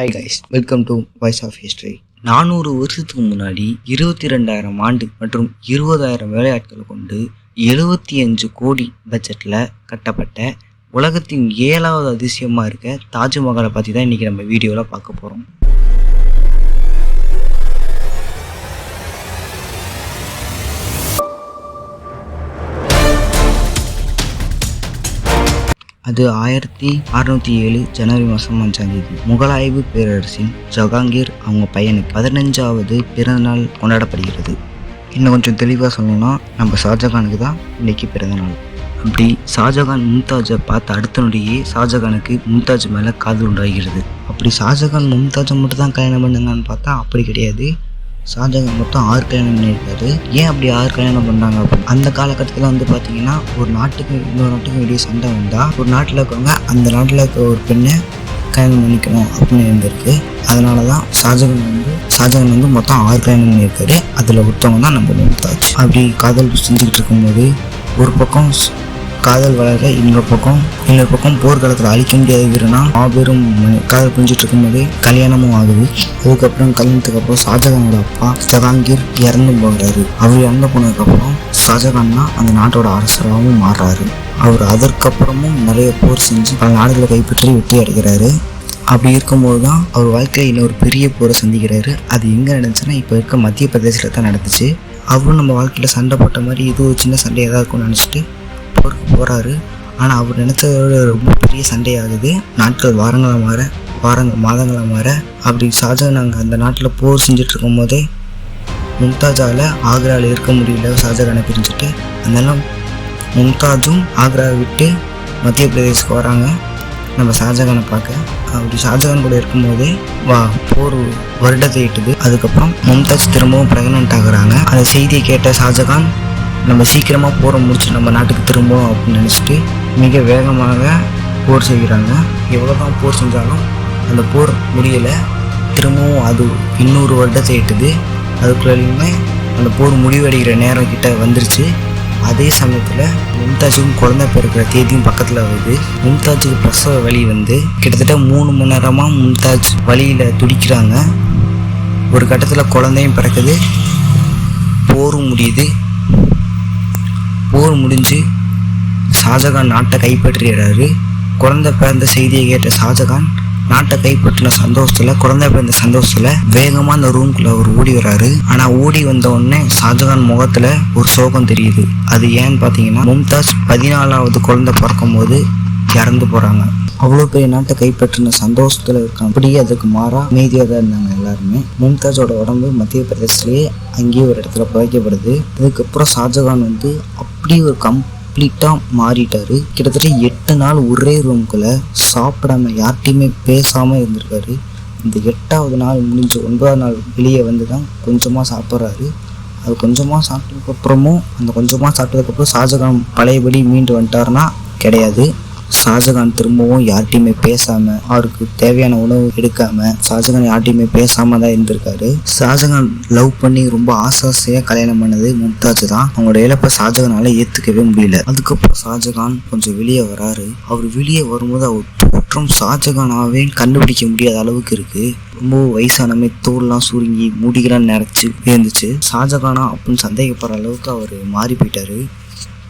Hi guys welcome to voice of history நானூறு வருஷத்துக்கு முன்னாடி இருபத்தி ரெண்டாயிரம் ஆண்டு மற்றும் இருபதாயிரம் வேலையாட்களை கொண்டு எழுபத்தி அஞ்சு கோடி பட்ஜெட்டில் கட்டப்பட்ட உலகத்தின் ஏழாவது அதிசயமாக இருக்க தாஜ்மஹாலை பற்றி தான் இன்றைக்கி நம்ம வீடியோவில் பார்க்க போகிறோம் அது ஆயிரத்தி அறுநூத்தி ஏழு ஜனவரி மாதம் அஞ்சாம் தேதி. முகலாயவு பேரரசின் ஜஹாங்கீர் அவங்க பையனுக்கு பதினஞ்சாவது பிறந்தநாள் கொண்டாடப்படுகிறது. இன்னும் கொஞ்சம் தெளிவாக சொல்லணும்னா நம்ம ஷாஜகானுக்கு தான் இன்னைக்கு பிறந்தநாள். அப்படி ஷாஜகான் மும்தாஜை பார்த்த அடுத்த நொடியே ஷாஜகானுக்கு மும்தாஜ் மேலே காதல் உண்டாகிறது. அப்படி ஷாஜகான் மும்தாஜை மட்டும் தான் கல்யாணம் பண்ணுங்கன்னு பார்த்தா அப்படி கிடையாது. ஷாஜகான் மொத்தம் ஆறு கல்யாணம் பண்ணியிருக்காரு. ஏன் அப்படி ஆறு கல்யாணம் பண்ணாங்க அப்படின்னு? அந்த காலகட்டத்தில் வந்து பார்த்தீங்கன்னா ஒரு நாட்டுக்கு இன்னொரு நாட்டுக்கும் இடையே சண்டை வந்தால் ஒரு நாட்டில் இருக்கவங்க அந்த நாட்டில் இருக்க ஒரு பெண்ணை கல்யாணம் பண்ணிக்கணும் அப்படின்னு இருந்திருக்கு. அதனால தான் ஷாஜகான் வந்து ஷாஜகான் வந்து மொத்தம் ஆறு கல்யாணம் பண்ணியிருக்காரு. அதில் ஒருத்தவங்க தான் நம்ம மும்தாஜ் அப்படி காதல் செஞ்சுக்கிட்டு இருக்கும்போது ஒரு பக்கம் காதல் வளர இன்னொரு பக்கம் இன்னொரு பக்கம் போர்க்காலத்தில் அழிக்க முடியாத வீரனா மாபெரும் காதல் புரிஞ்சிட்டு இருக்கும்போது கல்யாணமும் ஆகுது. அதுக்கப்புறம் கல்யாணத்துக்கு அப்புறம் ஷாஜகானோட அப்பா ஜஹாங்கீர் இறந்து போகிறாரு அவர் இறந்து போனதுக்கப்புறம் ஷாஜகான் தான் அந்த நாட்டோட அரசராகவும் மாறுறாரு. அவர் அதற்கப்புறமும் நிறைய போர் செஞ்சு பல நாடுகளை கைப்பற்றி வெற்றி அடைகிறாரு. அப்படி இருக்கும்போது தான் அவர் வாழ்க்கையில் இன்னொரு பெரிய போரை சந்திக்கிறாரு. அது எங்கே நடந்துச்சுன்னா இப்போ இருக்க மத்திய பிரதேசத்தில் தான் நடந்துச்சு. அவரும் நம்ம வாழ்க்கையில் சண்டை போட்ட மாதிரி இது ஒரு சின்ன சண்டையாக தான் இருக்கும்னு நினச்சிட்டு போருக்கு போகிறாரு ஆனால் அவர் நினச்சதோட ரொம்ப பெரிய சண்டையாகுது. நாட்கள் வாரங்களாக மாற வாரங்கள் மாதங்களாக மாற அப்படி ஷாஜகான் அங்கே அந்த நாட்டில் போர் செஞ்சுட்டு இருக்கும்போதே மும்தாஜால் ஆக்ராவில் இருக்க முடியல ஷாஜகானை பிரிஞ்சுட்டு. அதனால மும்தாஜும் ஆக்ராவை விட்டு மத்திய பிரதேசுக்கு வராங்க. நம்ம ஷாஜகானை பார்க்க. அப்படி ஷாஜகான் கூட இருக்கும்போதே வா போர் வருடத்தை எட்டுது அதுக்கப்புறம் மும்தாஜ் திரும்பவும் ப்ரெக்னென்ட் ஆகுறாங்க. அந்த செய்தியை கேட்ட ஷாஜகான் நம்ம சீக்கிரமாக போரை முடிச்சு நம்ம நாட்டுக்கு திரும்பவும் அப்படின்னு நினச்சிட்டு மிக வேகமாக போர் செய்கிறாங்க. எவ்வளோ தான் போர் செஞ்சாலும் அந்த போர் முடியலை. திரும்பவும் அது இன்னொரு வருடத்தை எட்டுது. அதுக்குள்ளேயுமே அந்த போர் முடிவடைகிற நேரம் கிட்ட வந்துருச்சு. அதே சமயத்தில் மும்தாஜுக்கும் குழந்தை பிறக்கிற தேதியும் பக்கத்தில் வருது. மும்தாஜுக்கு பிரசவ வழி வந்து கிட்டத்தட்ட மூணு மணி நேரமாக மும்தாஜ் வழியில் துடிக்கிறாங்க. ஒரு கட்டத்தில் குழந்தையும் பிறக்குது. போரும் முடியுது. போர் முடிஞ்சு ஷாஜகான் நாட்டை கைப்பற்றிடுறாரு குழந்தை பிறந்த செய்தியை கேட்ட ஷாஜகான் நாட்டை கைப்பற்றின சந்தோஷத்துல குழந்தை பிறந்த சந்தோஷத்துல வேகமா அந்த ரூம்குள்ள அவர் ஓடி வர்றாரு. ஆனா ஓடி வந்த உடனே ஷாஜகான் முகத்துல ஒரு சோகம் தெரியுது. அது ஏன்னு பாத்தீங்கன்னா மும்தாஜ் பதினாலாவது குழந்தை பிறக்கும் போது இறந்து போறாங்க. அவ்வளோ பெரிய நாட்டை கைப்பற்றின சந்தோஷத்தில் இருக்கான் அப்படியே அதுக்கு மாறா அமைதியாக தான் இருந்தாங்க எல்லாருமே. மும்தாஜோட உடம்பு மத்திய பிரதேசத்துலேயே அங்கேயே ஒரு இடத்துல புதைக்கப்படுது. அதுக்கப்புறம் ஷாஜகான் வந்து அப்படியே ஒரு கம்ப்ளீட்டாக மாறிட்டாரு. கிட்டத்தட்ட எட்டு நாள் ஒரே ரூம்குள்ளே சாப்பிடாம யார்கிட்டையுமே பேசாமல் இருந்திருக்காரு. இந்த எட்டாவது நாள் முடிஞ்ச ஒன்பதாவது நாள் வெளியே வந்து தான் கொஞ்சமாக சாப்பிட்றாரு. அது கொஞ்சமாக சாப்பிட்டதுக்கப்புறமும் அந்த கொஞ்சமாக சாப்பிட்டதுக்கப்புறம் ஷாஜகான் பழையபடி மீண்டு வந்துட்டாருன்னா கிடையாது. ஷாஜகான் திரும்பவும் யார்கிட்டையுமே பேசாம அவருக்கு தேவையான உணவு எடுக்காம ஷாஜகான் யார்கிட்டையுமே பேசாம தான் இருந்திருக்காரு. ஷாஜகான் லவ் பண்ணி ரொம்ப ஆசாசையா கல்யாணம் பண்ணது மும்தாஜ் தான். அவங்களோட இழப்பை ஷாஜகானால ஏத்துக்கவே முடியல. அதுக்கப்புறம் ஷாஜகான் கொஞ்சம் வெளியே வராரு. அவர் வெளியே வரும்போது அவர் தோற்றம் ஷாஜகானாவே கண்டுபிடிக்க முடியாத அளவுக்கு இருக்கு. ரொம்ப வயசானமே தோல்லாம் சுருங்கி முடிகளாம் நிறைச்சு இருந்துச்சு ஷாஜகானா அப்படின்னு சந்தேகப்படுற அளவுக்கு அவர் மாறி போயிட்டாரு.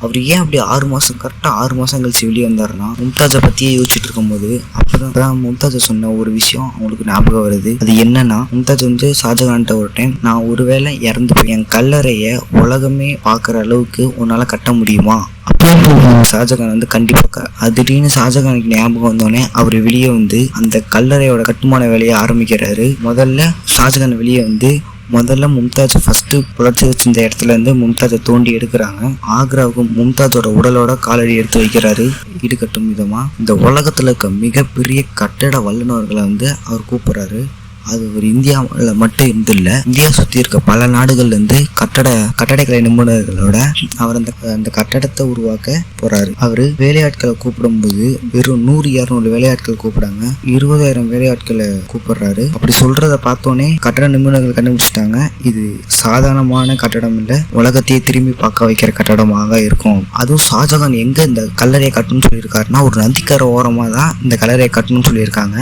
அவர் ஏன் அப்படி ஆறு மாதம் கரெக்டாக ஆறு மாதம் கழிச்சு வெளியே வந்தாருன்னா மும்தாஜை பற்றியே யோசிச்சுட்டு இருக்கும்போது அப்பதான் தான் மும்தாஜை சொன்ன ஒரு விஷயம் அவங்களுக்கு ஞாபகம் வருது. அது என்னன்னா மும்தாஜ் வந்து ஷாஜகான்ட்ட ஒரு டைம் நான் ஒருவேளை இறந்து போய் என் கல்லறையை உலகமே பார்க்குற அளவுக்கு உன்னால் கட்ட முடியுமா? அப்படின்னு ஷாஜகான் வந்து கண்டிப்பாக திடீர்னு ஷாஜகானுக்கு ஞாபகம் வந்தோடனே அவர் வெளியே வந்து அந்த கல்லறையோட கட்டுமான வேலையை ஆரம்பிக்கிறாரு. முதல்ல ஷாஜகான் வெளியே வந்து முதல்ல மும்தாஜ் ஃபர்ஸ்ட் புலர்ச்சி வச்சிருந்த இடத்துல இருந்து மும்தாஜை தோண்டி எடுக்கிறாங்க. ஆக்ராவுக்கு மும்தாஜோட உடலோட காலடி எடுத்து வைக்கிறாரு. ஈடுகட்டும் விதமா. இந்த உலகத்துல இருக்க மிகப்பெரிய கட்டட வல்லுநர்களை வந்து அவர் கூப்பிடுறாரு. அது ஒரு இந்தியாவில் மட்டும் இருந்து இல்லை இந்தியா சுற்றி இருக்க பல நாடுகள்லேருந்து கட்டட கட்டடக்கலை நிபுணர்களோட அவர் அந்த அந்த கட்டடத்தை உருவாக்க போறாரு. அவர் வேலையாட்களை கூப்பிடும்போது வெறும் நூறு இரநூறு வேலையாட்கள் கூப்பிடாங்க. இருபதாயிரம் வேலையாட்களை கூப்பிடுறாரு. அப்படி சொல்றத பார்த்தோன்னே கட்டட நிபுணர்கள் கண்டுபிடிச்சிட்டாங்க. இது சாதாரணமான கட்டடம் இல்லை உலகத்தையே திரும்பி பார்க்க வைக்கிற கட்டடமாக இருக்கும். அதுவும் ஷாஜகான் எங்க இந்த கல்லறையை கட்டணும்னு சொல்லியிருக்காருன்னா ஒரு நதிக்கரை ஓரமாக தான் இந்த கல்லறையை கட்டணும்னு சொல்லியிருக்காங்க.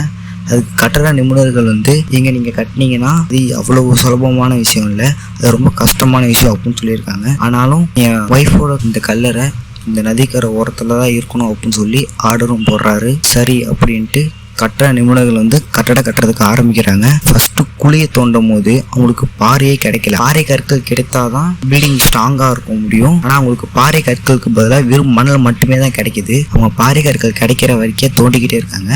அதுக்கு கட்டட நிபுணர்கள் வந்து இங்கே நீங்கள் கட்டினீங்கன்னா இது அவ்வளவு சுலபமான விஷயம் இல்லை. அது ரொம்ப கஷ்டமான விஷயம் அப்படின்னு சொல்லியிருக்காங்க. ஆனாலும் என் ஒய்ஃபோட இந்த கல்லறை இந்த நதிக்கரை ஓரத்தில் தான் இருக்கணும் அப்படின்னு சொல்லி ஆர்டரும் போடுறாரு. சரி அப்படின்ட்டு கட்டட நிபுணர்கள் வந்து கட்டட கட்டுறதுக்கு ஆரம்பிக்கிறாங்க. ஃபர்ஸ்ட் குழியை தோண்டும் போது அவங்களுக்கு பாறையே கிடைக்கல. பாறை கற்கள் கிடைத்தாதான் பில்டிங் ஸ்ட்ராங்கா இருக்க முடியும். ஆனா அவங்களுக்கு பாறை கற்களுக்கு பதிலாக வெறும் மணல் மட்டுமே தான் கிடைக்குது. அவங்க பாறை கற்கள் கிடைக்கிற வரைக்கும் தோண்டிக்கிட்டே இருக்காங்க.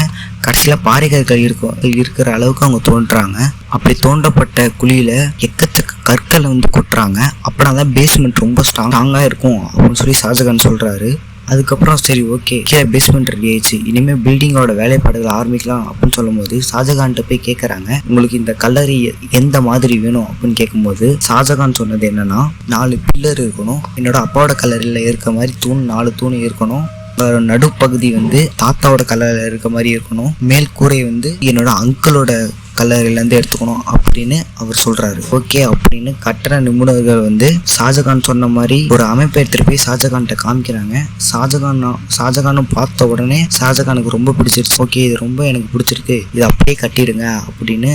கடைசியில பாறை கற்கள் இருக்க இருக்கிற அளவுக்கு அவங்க தோன்றாங்க. அப்படி தோண்டப்பட்ட குழியில எக்கச்சக்க கற்களை வந்து கொட்டுறாங்க. அப்படின்னா தான் பேஸ்மெண்ட் ரொம்ப ஸ்ட்ராங்காக இருக்கும் அப்படின்னு சொல்லி ஷாஜகான் சொல்றாரு. அதுக்கப்புறம் சரி ஓகே கீழே பேஸ்மெண்ட் ரெடி ஆயிடுச்சு. இனிமேல் பில்டிங்கோட வேலைப்பாடுகள் ஆரம்பிக்கலாம் அப்படின்னு சொல்லும்போது ஷாஜகான்ட்ட போய் கேட்குறாங்க உங்களுக்கு இந்த கல்லறை எந்த மாதிரி வேணும் அப்படின்னு கேட்கும்போது ஷாஜகான் சொன்னது என்னன்னா நாலு பில்லர் இருக்கணும். என்னோட அப்பாவோட கல்லறையில் இருக்க மாதிரி தூண் நாலு தூண் இருக்கணும். நடுப்பகுதி வந்து தாத்தாவோட கலரில் இருக்க மாதிரி இருக்கணும். மேல் கூரை வந்து என்னோட அங்கிளோட கல்லறையிலேருந்து எடுத்துக்கணும் அப்படின்னு அவர் சொல்கிறாரு ஓகே அப்படின்னு கட்டண நிபுணர்கள் வந்து ஷாஜகான் சொன்ன மாதிரி ஒரு அமைப்பை எடுத்துட்டு போய் ஷாஜகான்கிட்ட காமிக்கிறாங்க. ஷாஜகான் ஷாஜகானும் பார்த்த உடனே ஷாஜகானுக்கு ரொம்ப பிடிச்சிருச்சு. ஓகே இது ரொம்ப எனக்கு பிடிச்சிருக்கு. இது அப்படியே கட்டிடுங்க அப்படின்னு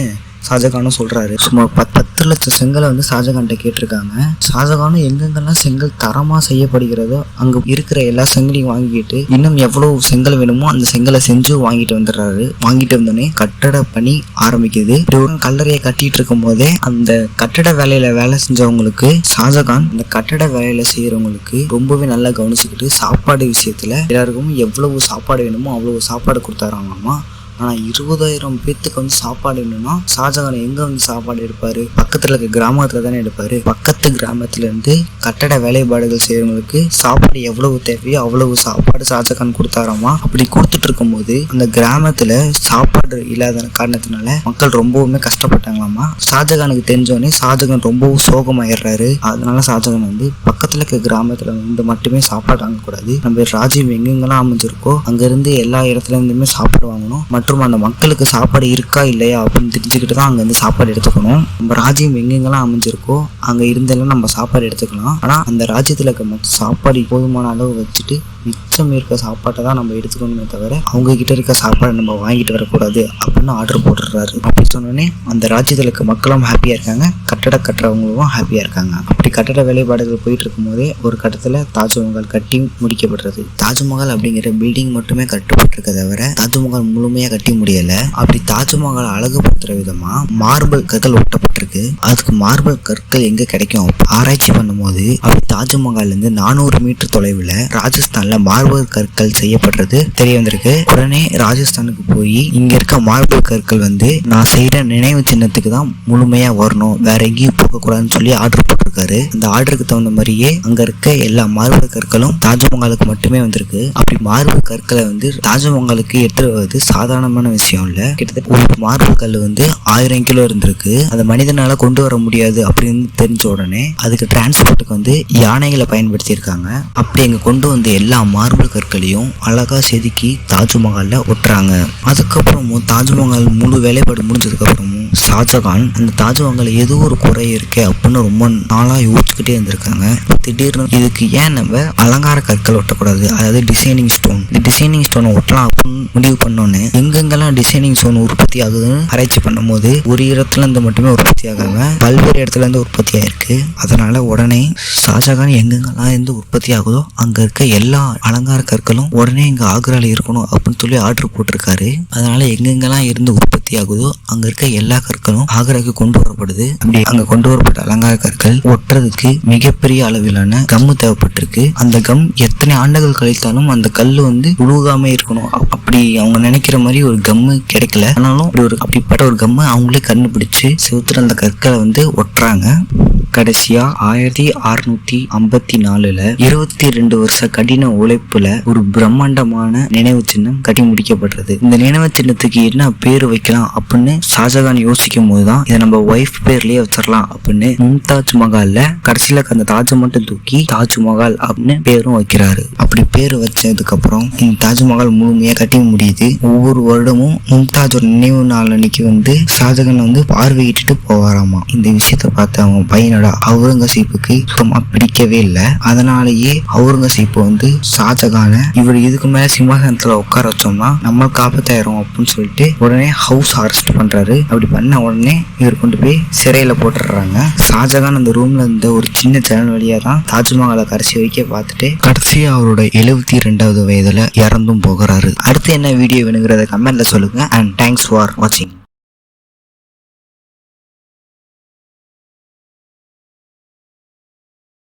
ஷாஜகானும் சொல்றாரு. சுமார் பத் பத்து லட்சம் செங்கலை வந்து ஷாஜகான்கிட்ட கேட்டிருக்காங்க. ஷாஜகானும் எங்கெங்கெல்லாம் செங்கல் தரமா செய்யப்படுகிறதோ அங்க இருக்கிற எல்லா செங்கலையும் வாங்கிட்டு இன்னும் எவ்வளவு செங்கல் வேணுமோ அந்த செங்கலை செஞ்சு வாங்கிட்டு வந்துடுறாரு. வாங்கிட்டு வந்தோடனே கட்டட பணி ஆரம்பிக்குது. கல்லறையை கட்டிட்டு இருக்கும் போதே அந்த கட்டட வேலையில வேலை செஞ்சவங்களுக்கு ஷாஜகான் இந்த கட்டட வேலையில செய்யறவங்களுக்கு ரொம்பவே நல்லா கவனிச்சுக்கிட்டு சாப்பாடு விஷயத்துல எல்லாருக்கும் எவ்வளவு சாப்பாடு வேணுமோ அவ்வளவு சாப்பாடு கொடுத்தாராங்கம்மா ஆனால் இருபதாயிரம் பேத்துக்கு வந்து சாப்பாடு இல்லைன்னா ஷாஜகான் எங்கே வந்து சாப்பாடு எடுப்பார்? பக்கத்தில் இருக்க கிராமத்தில் தானே எடுப்பார். பக்கத்து கிராமத்துலேருந்து கட்டட வேலைப்பாடுகள் செய்கிறவங்களுக்கு சாப்பாடு எவ்வளவு தேவையோ அவ்வளவு சாப்பாடு ஷாஜகான் கொடுத்தாராமா? அப்படி கொடுத்துட்டு இருக்கும்போது அந்த கிராமத்தில் சாப்பாடு இல்லாத காரணத்தினால மக்கள் ரொம்பவுமே கஷ்டப்பட்டாங்களாமா? ஷாஜகானுக்கு தெரிஞ்சோடனே ஷாஜகான் ரொம்பவும் சோகமாயிடுறாரு. அதனால ஷாஜகான் வந்து பக்கத்தில் இருக்க கிராமத்தில் வந்து மட்டுமே சாப்பாடு வாங்கக்கூடாது. நம்ம ராஜ்யம் எங்கெங்கெல்லாம் அமைஞ்சிருக்கோ அங்கேருந்து எல்லா இடத்துல இருந்துமே சாப்பாடு வாங்கணும். மற்றும் மற்றும் அந்த மக்களுக்கு சாப்பாடு இருக்கா இல்லையா அப்படின்னு தெரிஞ்சுக்கிட்டு தான் அங்கேருந்து சாப்பாடு எடுத்துக்கணும். நம்ம ராஜ்யம் எங்கெங்கெல்லாம் அமைஞ்சிருக்கோ அங்கே இருந்தெல்லாம் நம்ம சாப்பாடு எடுத்துக்கலாம். ஆனால் அந்த ராஜ்யத்தில் இருக்க சாப்பாடு போதுமான அளவு வச்சுட்டு மிச்சம் இருக்க சாப்பாட்டை தான் நம்ம எடுத்துக்கணுமே தவிர அவங்க கிட்ட இருக்க சாப்பாடை நம்ம வாங்கிட்டு வரக்கூடாது அப்படின்னு ஆர்டர் போட்டுடுறாரு. அப்படி சொன்னோடனே அந்த ராஜ்யத்தில் இருக்க மக்களும் ஹாப்பியாக இருக்காங்க. கட்டட கட்டுறவங்களும் ஹாப்பியாக இருக்காங்க. அப்படி கட்டட வேலைப்பாடுகள் போயிட்டு இருக்கும்போதே ஒரு கட்டத்தில் தாஜ்மஹால் கட்டி முடிக்கப்படுறது. தாஜ்மஹால் அப்படிங்கிற பில்டிங் மட்டுமே கட்டப்பட்டிருக்க தவிர தாஜ்மஹால் முழுமையாக கட்டி முடியல. அப்படி தாஜ்மஹால் அழகுபடுத்துற விதமா மார்பிள் கற்கள் ஒட்டப்பட்டிருக்கு அதுக்கு மார்பல் கற்கள் எங்க கிடைக்கும்? ஆராய்ச்சி பண்ணும்போது அப்படி தாஜ்மஹால் இருந்து நானூறு மீட்டர் தொலைவில் ராஜஸ்தான்ல மார்பல் கற்கள் செய்யப்படுறது தெரிய வந்திருக்கு. உடனே ராஜஸ்தானுக்கு போய் இங்க இருக்க மார்பல் கற்கள் வந்து நான் செய்யற நினைவு சின்னத்துக்கு தான் முழுமையா வரணும். வேற எங்கேயும் போக கூடாதுன்னு சொல்லி ஆர்டர் போட்டிருக்காரு அந்த ஆர்டருக்கு தகுந்த மாதிரியே அங்க இருக்க எல்லா மார்பிள் கற்களும் தாஜ்மஹாலுக்கு மட்டுமே வந்திருக்கு. அப்படி மார்பிள் கற்களை வந்து தாஜ்மஹாலுக்கு எடுத்துட்டு சாதாரணமான விஷயம் இல்ல. கிட்டத்தட்ட ஒரு மார்பிள் கல் வந்து ஆயிரம் கிலோ இருந்திருக்கு. அதை மனிதனால கொண்டு வர முடியாது அப்படின்னு தெரிஞ்ச உடனே அதுக்கு டிரான்ஸ்போர்ட்டுக்கு வந்து யானைகளை பயன்படுத்தியிருக்காங்க. அப்படி அங்க கொண்டு வந்த எல்லா மார்பிள் கற்களையும் அழகா செதுக்கி தாஜ்மஹால்ல ஒட்டுறாங்க. அதுக்கப்புறமும் தாஜ்மஹால் முழு வேலைப்பாடு முடிஞ்சதுக்கு அப்புறமும் ஷாஜகான் அந்த தாஜ்மஹால் ஏதோ ஒரு குறை இருக்கே அப்படின்னு ரொம்ப நாளா யோசிச்சுக்கிட்டே இருந்திருக்காங்க. திடீர்னு இதுக்கு ஏன் நம்ம அலங்கார கற்கள் ஒட்டக்கூடாது? அதாவது டிசைனிங் ஸ்டோன் இந்த டிசைனிங் ஸ்டோனை ஒட்டலாம் அப்படின்னு முடிவு பண்ணோன்னே எங்கெங்கெல்லாம் டிசைனிங் ஸ்டோன் உற்பத்தி ஆகுதுன்னு ஆராய்ச்சி பண்ணும்போது ஒரு இடத்துல இருந்து மட்டுமே உற்பத்தி ஆகாம பல்வேறு இடத்துல இருந்து உற்பத்தி ஆயிருக்கு. அதனால உடனே ஷாஜகான் எங்கெங்கெல்லாம் இருந்து உற்பத்தி ஆகுதோ அங்க இருக்க எல்லா அலங்கார கற்களும் உடனே இங்க ஆக்ரால இருக்கணும் அப்படின்னு சொல்லி ஆர்டர் போட்டிருக்காரு. அதனால எங்கெங்கெல்லாம் இருந்து உற்பத்தி ஆகுதோ அங்க இருக்க எல்லா கற்களும் ஆக்ராக்கு கொண்டு வரப்படுது. அப்படி அங்க கொண்டு வரப்பட்ட அலங்கார கற்கள் ஒட்டுறதுக்கு மிகப்பெரிய அளவிலான கம்மு தேவைப்பட்டிருக்கு. அந்த கம் எத்தனை ஆண்டுகள் கழித்தாலும் அந்த கல் வந்து உழுகாம இருக்கணும். அப்படி அவங்க நினைக்கிற மாதிரி ஒரு கம்மு கிடைக்கல. ஆனாலும் அப்படி ஒரு அப்படிப்பட்ட ஒரு கம்மை அவங்களே கண்டுபிடிச்சு செவுத்துல அந்த கற்களை வந்து ஒட்டுறாங்க. கடைசியா ஆயிரத்தி அறுநூத்தி ஐம்பத்தி நாலுல இருபத்தி ரெண்டு வருஷ கடின உழைப்புல ஒரு பிரம்மாண்டமான நினைவு சின்னம் கட்டி முடிக்கப்படுறது. இந்த நினைவு சின்னத்துக்கு என்ன பேர் வைக்கலாம் அப்படின்னு ஷாஜகான் யோசிக்கும் போதுதான் இதை நம்ம ஒய்ஃப் பேர்லயே வச்சிடலாம் அப்படின்னு மும்தாஜ் மஹால்ல கடைசியில அந்த தாஜ் மட்டும் தூக்கி தாஜ்மஹால் அப்படின்னு பேரும் வைக்கிறாரு. அப்படி பேர் வச்சதுக்கு அப்புறம் இந்த தாஜ்மஹால் முழுமையா கட்டி முடியுது. ஒவ்வொரு வருடமும் மும்தாஜோட நினைவு நாள் அன்னைக்கு வந்து ஷாஜகான் வந்து பார்வையிட்டுட்டு போவாராமா. இந்த விஷயத்த பார்த்து அவங்க பையனோட அவுரங்கசீப்புக்கு சுத்தமா பிடிக்கவே இல்லை. அதனாலேயே அவுரங்கசீப்பு வந்து ஷாஜகானை இவர் இதுக்கு மேல சிம்மாசனத்துல உட்கார வச்சோம்னா நம்ம காப்பத்தாயிரும் அப்படின்னு சொல்லிட்டு உடனே ஹவுஸ் அரெஸ்ட் பண்றாரு. அப்படி பண்ண உடனே இவர் கொண்டு போய் சிறையில் போட்டுடுறாங்க. ஷாஜகான் அந்த ரூம்ல இருந்த ஒரு சின்ன ஜன்னல் வழியாக தான் தாஜ்மஹாலை கடைசி வரைக்கும் பார்த்துட்டு கடைசி அவரோட எழுபத்தி ரெண்டாவது வயதில் இறந்தும் போகிறாரு. அடுத்து என்ன வீடியோ வேணுங்கிறத கமெண்ட்ல சொல்லுங்க அண்ட் தேங்க்ஸ் ஃபார் வாட்சிங்